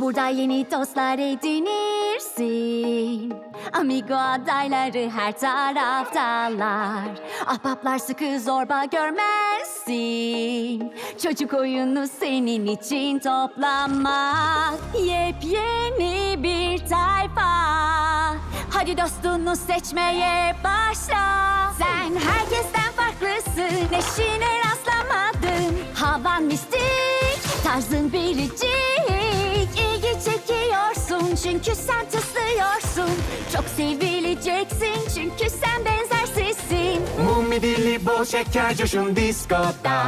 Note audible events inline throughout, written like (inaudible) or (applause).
Burada yeni dostlar edinirsin. Amigo adayları her taraftalar. Ahbaplar sıkı zorba görmezsin. Çocuk oyunu senin için toplamak. Yepyeni bir tayfa. Hadi dostunu seçmeye başla. Sen herkesten farklısın Eşine rastlamadın. Havan mistik Tarzın biricik Çünkü sen tıslıyorsun Çok sevileceksin Çünkü sen benzersizsin Mumi dilli bol şeker coşun diskoda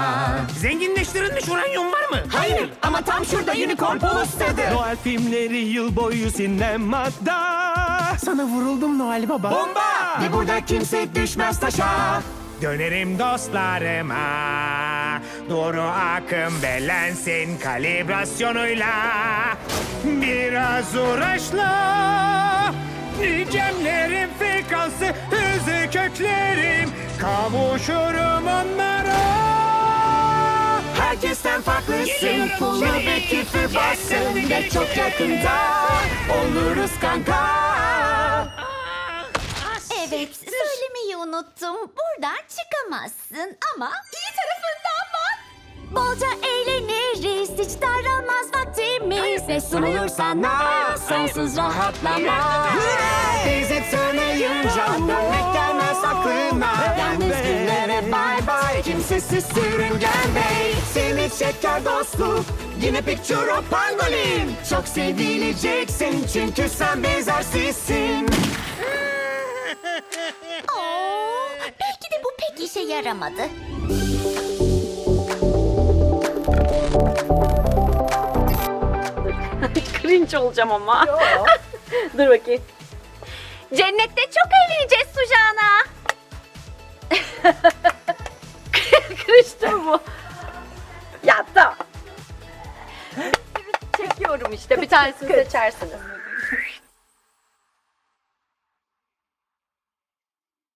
Zenginleştirilmiş uranyum var mı? Hayır ama tam şurada unicorn plus tadı Noel filmleri yıl boyu sinemada. Sana vuruldum Noel Baba. Bomba! Ve burada kimse düşmez taşa Dönerim dostlarıma Doğru akım belensin kalibrasyonuyla Biraz uğraşla Cemlerim frekansı hızı köklerim Kavuşurum onlara. Herkesten farklısın Pulu ve küfür bassın Ve çok yakında Oluruz kanka. Evet söylemeyi unuttum. Buradan çıkamazsın ama iyi tarafından bak. Bolca vaktimiz Ve sunulur sana sonsuz rahatlama Biz hep tanıyınca Dönmek gelmez aklına. Yalnız günlere bay bay. Kimsesiz sürüngen bey. Seni çeker dostluk. Yine picture of pangolin. Çok sevileceksin Çünkü sen benzersizsin. (laughs) Oo, belki de bu pek işe yaramadı. Olacağım ama. (laughs) Dur bakayım. Cennette çok eğleneceğiz Sujana. (laughs) Kırıştı bu. Ya da. Çekiyorum işte. Bir tanesini seçersiniz. (laughs)